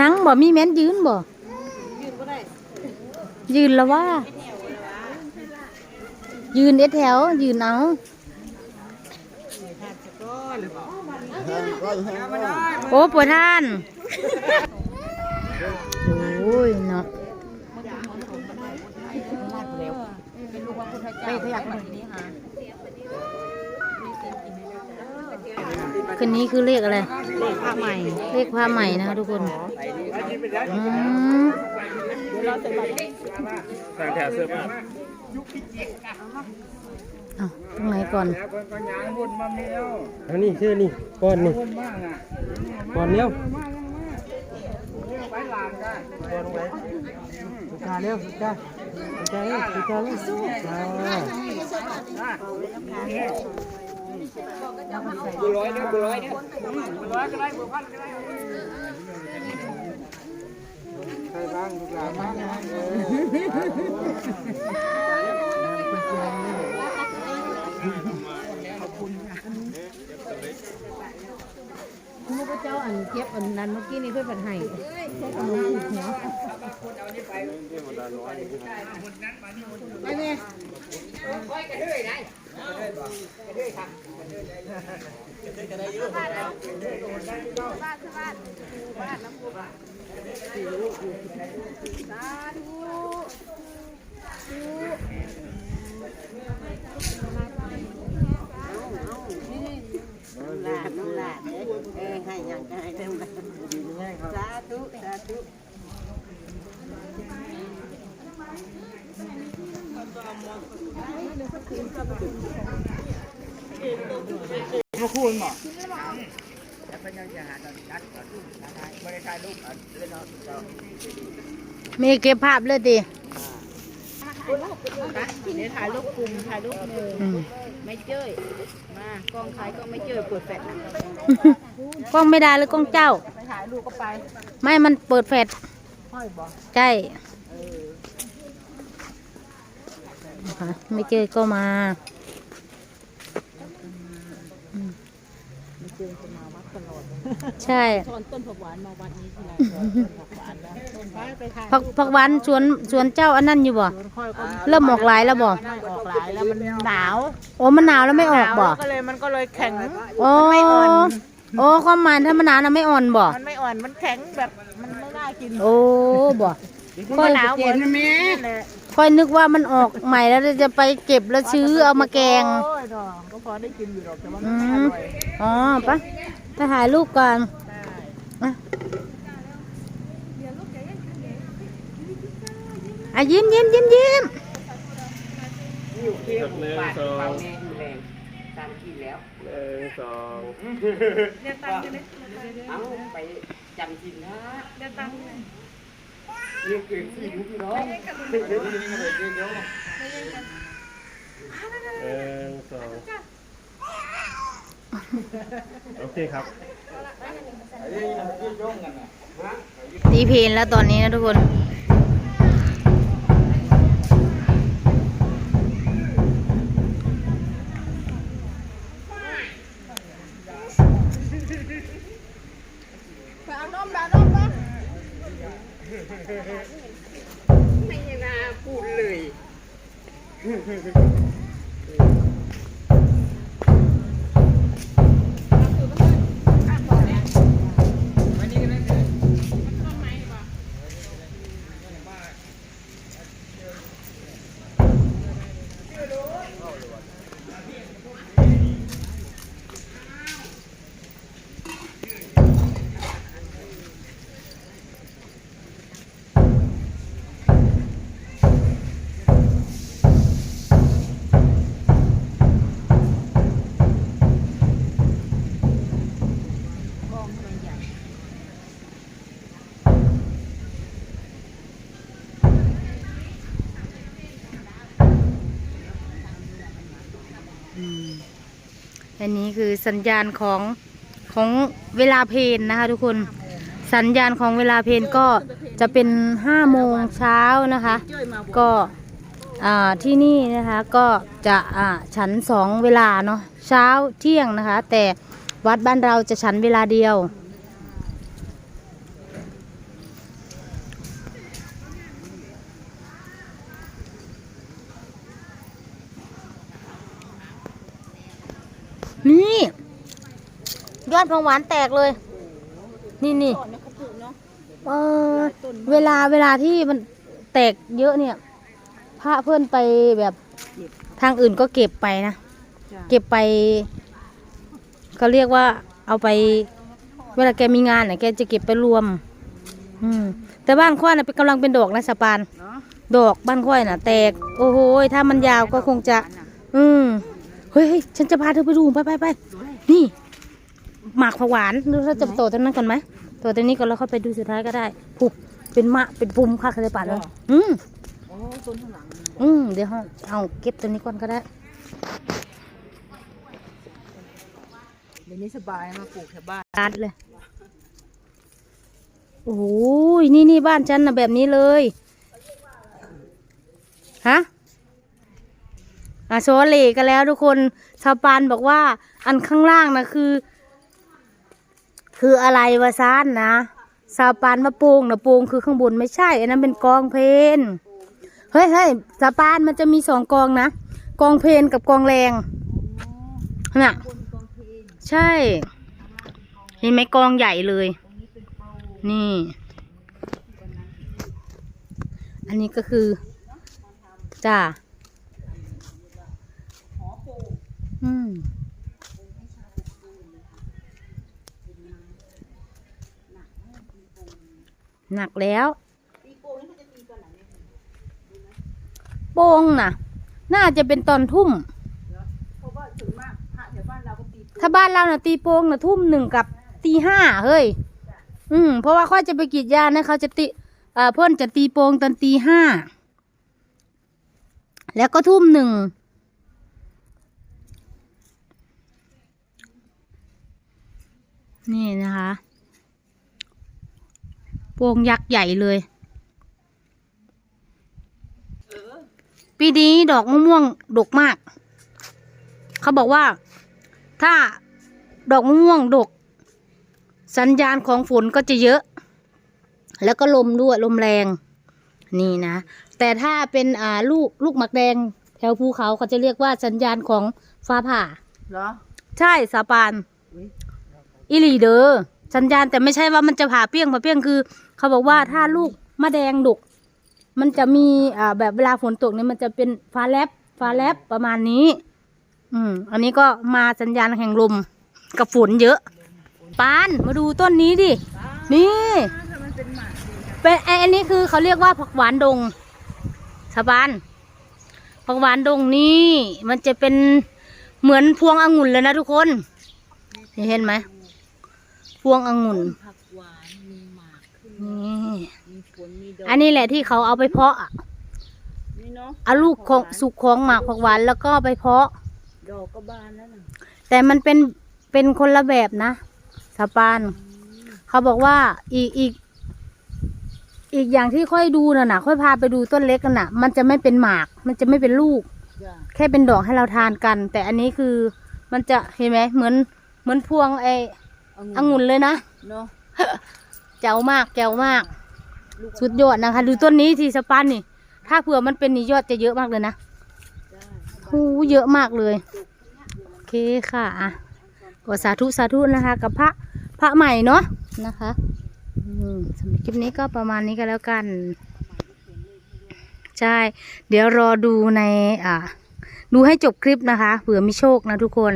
นั่งบ่ มีแม้นยืนบ่ ยืนแล้วว่า ยืนเอ็ดแถว ยืนเอาโอ้ปวดท่าน โอ้ยเนาะคืนนี้คือเลขอะไร เลขผ้าใหม่เลขผ้าใหม่นะคะทุกคนอืมทางแถวเสื้อผ้าเอาตรงไหนก่อนอันนี้ชื่อนี่ก้อนนี่ก้อนเนี้ยวสุกาเร็วสุกาสุกาเร็วสุกาเร็ว กูร้อยนะกูร้อยนะกูร้อยก็ได้กูพันก็ได้ใครบ้างลูกหลานบ้างเออ มูก็ เจ้าอันเก็บอันนั้นเมื่อกี้นี่เพื่อนผัดให้ใช้ขนมผูกหัวไปแม่หลานน้องหลานเอ้ยเอ้ยให้ยังให้เต็มสาธุสาธุ มีเก็บภาพเลยดิเดี๋ยวถ่ายรูปกลุ่มถ่ายรูปหมู่อืมไม่เจ้ยมากล้องใครก็ไม่เจ้ยเปิดแฟลชนะกล้องไม่ได้เลยกล้องเจ้าไปถ่ายรูปก็ไป ไม่มันเปิดแฟลชห้อยบอกใช่นะคะไม่เจอก็มา ไม่เจอจะมาวัดตลอดใช่ชอนต้นผักหวานมาวัดนี้ทีไรต้นผักหวานแล้วต้นไปไปถ่ายผักผักหวานสวนสวนเจ้าอันนั้นอยู่บ่สวนค่อยก็เริ่มออกหลายแล้วบ่ ไม่ออกหลายแล้วมันหนาวโอ้มันหนาวแล้วไม่ออกบ่ หนาวก็เลยมันก็เลยแข็ง โอ้ไม่อ่อนโอ้ความหมายถ้ามันหนาวนะไม่อ่อนบ่ มันไม่อ่อนมันแข็งแบบมันไม่น่ากินโอ้บ่ก็หนาวเหมือนแม่เลย ค่อยนึกว่ามันออกใหม่แล้วจะไปเก็บแล้วซื้อเอามาแกง โอ้ยดอกก็พอได้กินอยู่ดอกแต่ว่าอืมันไม่อมร่อยอ๋อปะไปถ่ายรูปก่อนได้อะอะยิ้มยิ้มยิ้มยิ้มหนึ่งสองตามที่แล้วหนึ่งสองเอาไปจำกินนะเดี๋ยวตัง เรียกเกิดสี่ลูกพี่น้องเดี๋ยวเดี๋ยวเดี๋ยวเดี๋ยวเยวหนึ่งสองโอเคครับตีเพลนแล้วตอนนี้นะทุกคน ไม่น่าพูดเลย อันนี้คือสัญญาณของของเวลาเพลนนะคะทุกคน สัญญาณของเวลาเพลนก็จะเป็นห้าโมงเช้านะคะ ก็อ่าที่นี่นะคะก็จะอ่าฉันสองเวลาเนาะเช้าเที่ยงนะคะ แต่วัดบ้านเราจะฉันเวลาเดียว นี่ ยอดผักหวานแตกเลย นี่นี่เออเวลาเวลาที่มันแตกเยอะเนี่ย พระเพื่อนไปแบบทางอื่นก็เก็บไปนะเก็บไปเขาเรียกว่าเอาไป เวลาแกมีงานน่ะแกจะเก็บไปรวม อืม แต่บ้านค่อยน่ะเป็นกำลังเป็นดอกนะสะปานดอกบ้านค่อยน่ะ แตก โอ้โหยถ้ามันยาวก็คงจะ อืม เฮ้ยเฮ้ยฉันจะพาเธอไปดูไปไปไปนี่หมากผักหวานหรือเราจะโตตรงนั้นก่อนไหมโตตรงนี้ก่อนแล้วค่อยไปดูสุดท้ายก็ได้ปุ๊บเป็นมะเป็นปุ่มค่ะเคยป่าเลยอืมโอ้ต้นข้างหลังอืมเดี๋ยวเอาเอาเก็บตัวนี้ก่อนก็ได้เดี๋ยวนี้สบายมาปลูกแถวบ้านตัดเลยโอ้ยนี่นี่บ้านฉันนะแบบนี้เลยฮะ อะโซเลกันแล้วทุกคนชาวปานบอกว่า อันข้างล่างนะคือ คืออะไรวะซานนะชาวปานมาโปงนะโปงคือข้างบนไม่ใช่ อันนั้นเป็นกองเพลนเฮ้ยเฮ้ยชาวปานมันจะมีสองกองนะกองเพลนกับกองแรงน่ะใช่ เห็นไหมกองใหญ่เลย นี่ อันนี้ก็คือจ้า อืมหนักแล้วโป่งน่ะ น่าจะเป็นตอนทุ่มเพราะว่าถึงมากพระแถวบ้านเราก็ตีถ้าบ้านเราน่ะตีโป่งน่ะทุ่มหนึ่งกับตีห้าเฮ้ย อืม เพราะว่าค่อยจะไปกรีดยางนะเขาจะตีเอ่อเพื่อนจะตีโป่งตอนตีห้า แล้วก็ทุ่มหนึ่ง นี่นะคะโป่งยักษ์ใหญ่เลย ปีนี้ดอกมะม่วงดกมาก เขาบอกว่า ถ้าดอกมะม่วงดก สัญญาณของฝนก็จะเยอะ แล้วก็ลมด้วยลมแรง นี่นะ แต่ถ้าเป็นอ่าลูกลูกหมักแดงแถวภูเขาเขาจะเรียกว่าสัญญาณของฟ้าผ่า เหรอ ใช่สาปาน อิลีเดอร์สัญญาณแต่ไม่ใช่ว่ามันจะผ่าเปี้ยงผ่าเปี้ยงคือ เขาบอกว่าถ้าลูกมะแดงดก มันจะมีอ่าแบบเวลาฝนตกเนี่ยมันจะเป็นฟ้าแลบฟ้าแลบประมาณนี้ อืม อันนี้ก็มาสัญญาณแห่งลมกับฝนเยอะปานมาดูต้นนี้ดิ นี่ เป็นไออันนี้คือเขาเรียกว่าผักหวานดงสะบานผักหวานดงนี่มันจะเป็นเหมือนพวงองุ่นเลยนะทุกคน เห็นไหม พวงองุ่น ผักหวานมีหมากขึ้นนี่ มีผลมีดอกอันนี้แหละที่เขาเอาไปเพาะอะนี่เนาะเอาลูกของสุกของหมากผักหวานแล้วก็ไปเพาะ ดอกก็บานแล้วนะแต่มันเป็นเป็นคนละแบบนะสะปานเขาบอกว่าอีกอีก อีกอย่างที่ค่อยดูน่ะนะค่อยพาไปดูต้นเล็กกันน่ะ มันจะไม่เป็นหมาก มันจะไม่เป็นลูก จ้ะแค่เป็นดอกให้เราทานกัน แต่อันนี้คือมันจะเห็นไหมเหมือนเหมือนพวงไอ องุ่นเลยนะเนาะเจ๋วมากแจ๋วมากลูกสุดยอดนะคะ ดูต้นนี้ทีสปันนี่ ถ้าเผื่อมันเป็นนี่ยอดจะเยอะมากเลยนะจ้ะโอ้เยอะมากเลย โอเคค่ะอะก็สาธุสาธุนะคะ กับพระพระใหม่เนาะนะคะอืมสำหรับคลิปนี้ก็ประมาณนี้ก็แล้วกัน ใช่ เดี๋ยวรอดูในอ่าดูให้จบคลิปนะคะ เผื่อมีโชคนะทุกคน